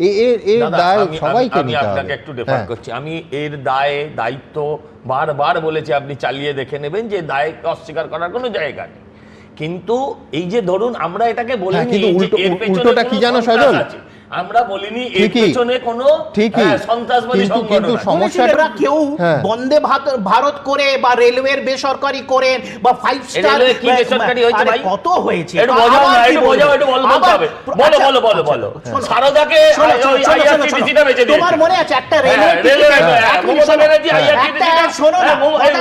এর এর দায় সবাইকে আপনাকে একটু হ্যাঁ। করছি আমি এর দায়ে দায়িত্ব বারবার বলেছি আপনি চালিয়ে দেখে নেবেন যে দায় অস্বীকার করার কোনো জায়গা নেই কিন্তু এই যে ধরুন আমরা এটাকে বলি হ্যাঁ, কিন্তু পেছনে উল্টোটা কি জানো সজল? আমরা বলিনি এর। পেছনে কোনো ঠিকই। হ্যাঁ, সন্ত্রাসবাদী কিন্তু- সংগঠন কিন্তু সমস্যাটা কেউ হ্যাঁ। বন্দে ভারত করে বা রেলওয়ের বেসরকারি করেন বা ফাইভ স্টার কি বেসরকারি হয়েছে ভাই? কত হয়েছে একটু বোঝাও না, একটু বোঝাও, একটু বল-। বলো, আচ্ছা, বলো, বলো, আচ্ছা, বলো। সারদাকে বেঁচে দিয়েছে। তোমার মনে আছে একটা হ্যাঁ, রেলওয়ে মমতা ব্যানার্জি শোনো না,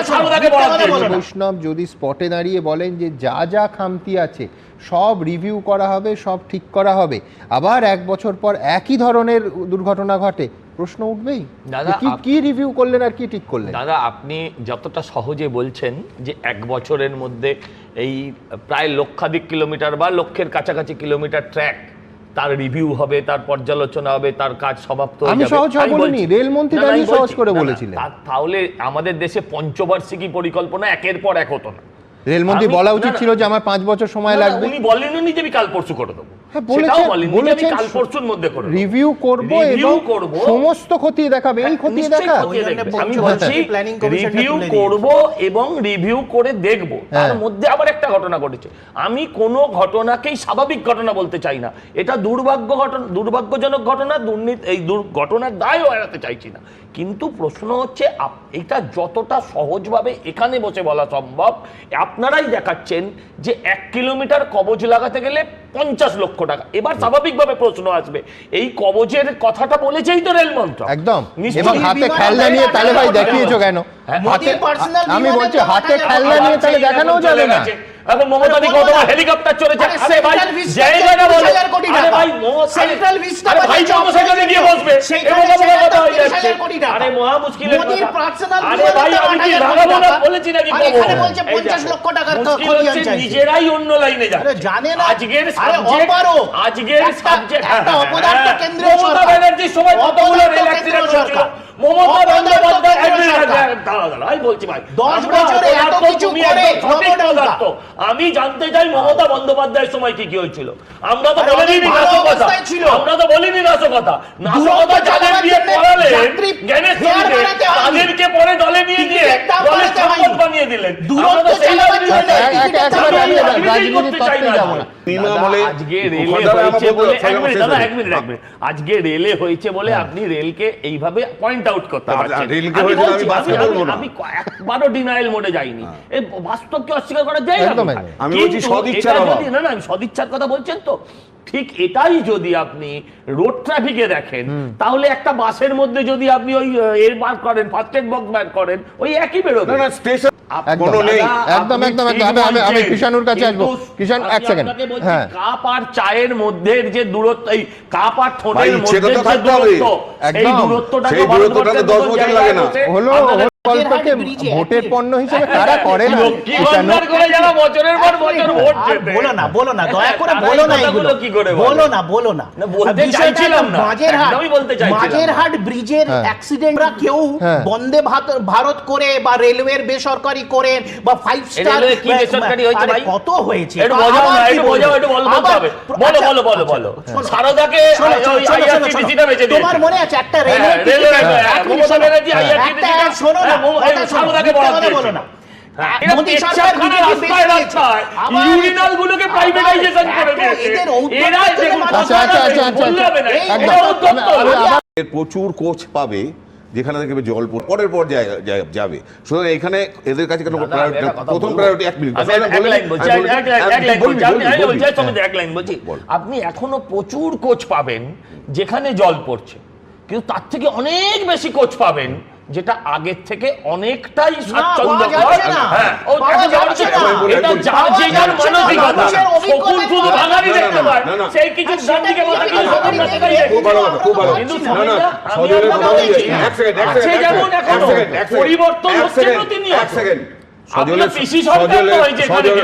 সারদাকে বরাদ্দ। বলো। বৈষ্ণব যদি স্পটে দাঁড়িয়ে বলেন যে যা যা খামতি আছে সব রিভিউ করা হবে সব ঠিক করা হবে। আবার এক বছর পর একই ধরনের দুর্ঘটনা ঘটে। প্রশ্ন উঠবেই। দাদা, কি কি রিভিউ করলেন আর কি ঠিক করলেন? দাদা আপনি যতটা সহজে বলছেন যে এক বছরের মধ্যে এই প্রায় লক্ষাধিক কিলোমিটার বা লক্ষের কাছাকাছি কিলোমিটার ট্র্যাক তার রিভিউ হবে তার পর্যালোচনা হবে তার কাজ সমাপ্ত হয়ে যাবে। সহজ বলিনি, রেলমন্ত্রী দাঁড়িয়ে সহজ করে বলেছিলেন। তাহলে আমাদের দেশে পঞ্চবার্ষিকী পরিকল্পনা একের পর এক হতো না। রেলমন্ত্রী আমি- বলা উচিত ছিল যে আমার পাঁচ বছর সময় লাগবে। উনি বলেননি যে আমি কাল পরশু করে দেবো। হ্যাঁ, বলেছেন, বলেছেন। কাল পরশুর মধ্যে করে রিভিউ করব এবং। সমস্ত খতিয়ে দেখাবে এই নিশ্চয়ই দেখা আমি বলছি রিভিউ করব এবং রিভিউ করে দেখব। তার হ্যাঁ। মধ্যে আবার একটা ঘটনা ঘটেছে। আমি কোনো ঘটনাকেই স্বাভাবিক ঘটনা বলতে চাই না। এটা দুর্ভাগ্য ঘটনা দুর্ভাগ্যজনক ঘটনা দুর্নীতি এই ঘটনার দায়ও এড়াতে চাইছি না। কিন্তু প্রশ্ন হচ্ছে আপ- এটা যতটা সহজভাবে এখানে বসে বলা সম্ভব আপনারাই দেখাচ্ছেন যে এক কিলোমিটার কবজ লাগাতে গেলে পঞ্চাশ লক্ষ টাকা। এবার স্বাভাবিকভাবে প্রশ্ন আসবে এই কবজের কথাটা বলেছেই তো রেল মন্ত্রক। একদম। হাতে খেলনা নিয়ে তাহলে ভাই দেখিয়েছো কেন? হ্যাঁ, আমি বলছি হাতে খেলনা নিয়ে তাহলে দেখানো যাবে না। চলে গেছে। এখন মমতা কত হেলিকপ্টার চলেছে আরে আরে ভাই জায়গাটা বলো। আরে ভাই মো- Central আরে ভাই বাজেট গিয়ে বসবে। সেইখানে কথা হয়ে 33,000 কোটি টাকা। আরে মহা মুশকিলের মোদির কথা। personal আরে ভাই আমি কি ভাগাবো না বলেছি নাকি আর এখানে বলছে 50 লক্ষ টাকার মুশকিল খতিয়ান হচ্ছে নিজেরাই অন্য লাইনে যাচ্ছে জানে না। আজকের আরে সাবজেক্ট আজকের সাবজেক্ট একটা অপদার্থ কেন্দ্রীয় মমতা সরকার। ব্যানার্জির সময় কতগুলো রেল অ্যাক্সিডেন্ট। মমতা বন্দ্যোপাধ্যায় কেন্দ্রীয় বলছি ভাই বছরে এত কিছু করে। আমি জানতে চাই মমতা বন্দ্যোপাধ্যায়ের সময় কি কি হয়েছিল আমরা তো আরে বলিনি অনেক ভালো নাশকতা অবস্থায় ছিল। আমরা তো বলিনি নাশকতা নাশকতা যাদের দিয়ে জ্ঞানের ছবিতে, তাদেরকে পরে দলে নিয়ে গিয়ে বাড়াতে সম্পদ বানিয়ে দিলেন। আজকে রেলে হয়েছে বলে বলে আপনি রেলকে এইভাবে পয়েন্ট আউট করতে পারছেন। রেলকে আমি একবারও ডিনাইল মোডে যাইনি। এই বাস্তবকে অস্বীকার করা যায় না আমি সদিচ্ছার কথা বলছেন তো। ঠিক এটাই যদি আপনি রোড ট্রাফিকে দেখেন তাহলে একটা বাসের মধ্যে যদি আপনি ওই এর বার করেন ফার্স্ট এড বক্স বার করেন ওই একই বেরোবে না না স্টেশন একদম কোনো নেই দাদা, একদম, একদম, আমি- আমি-। কৃষাণুর কাছে আসব। আমি এক বলছি, হ্যাঁ। কাপ আর চায়ের মধ্যে যে দূরত্ব এই কাপ আর ঠোঁটের মধ্যে যে দূরত্ব দূরত্বটা তো ভারতবর্ষের দশ মতন বছর লাগে না। হলো আপনাদের কল্পকে ব্রিজে ভোটের পণ্য হিসেবে কারা করে না লক্ষ্মীভান্ডার করে যারা বছরের পর বছর ভোট জেতে বলো না বলো না দয়া করে বলো না এগুলো কি করে বলো না বলো না না, বলতে চাইছিলাম না। মাঝেরহাট একদমই বলতে চাইছিলাম মাঝেরহাট ব্রিজের হ্যাঁ। অ্যাক্সিডেন্টরা কেউ হ্যাঁ। বন্দে ভারত করে বা রেলওয়ের বেসরকারি করেন বা ফাইভ স্টার কি বেসরকারি হয়েছে ভাই? কত হয়েছে একটু বোঝাও না একটু বোঝাও একটু বল- বলো আচ্ছা, বলো বলো আচ্ছা, বলো সারদাকে তোমার মনে আছে একটা হ্যাঁ, রেলওয়ে রেলওয়ে, হ্যাঁ, একটা শোনো না, হ্যাঁ, বলো না। হ্যাঁ, আচ্ছা আচ্ছা আচ্ছা আচ্ছা প্রচুর কোচ পাবে যেখানে দেখবে জল পরের পর যাবে। সুতরাং এখানে এদের কাছে কোনো প্রথম প্রায়োরিটি এক মিনিট আমি এক- লাইন বলছি। বল। আপনি এখনও প্রচুর কোচ পাবেন যেখানে জল পড়ছে। কিন্তু তার থেকে অনেক বেশি কোচ পাবেন যেটা আগের থেকে অনেকটাই স্বাচ্ছন্দ্যকর। হ্যাঁ। এটা যে যার মানসিকতা। শকুন শুধু দেখতে পায়। সেই কিছু ডান দিকে মাথা কিছু কিন্তু আছে যেমন এখনও। পরিবর্তন হচ্ছে প্রতিনিয়ত। আপনার পিসি সরকার তো হয়েছে এখানে।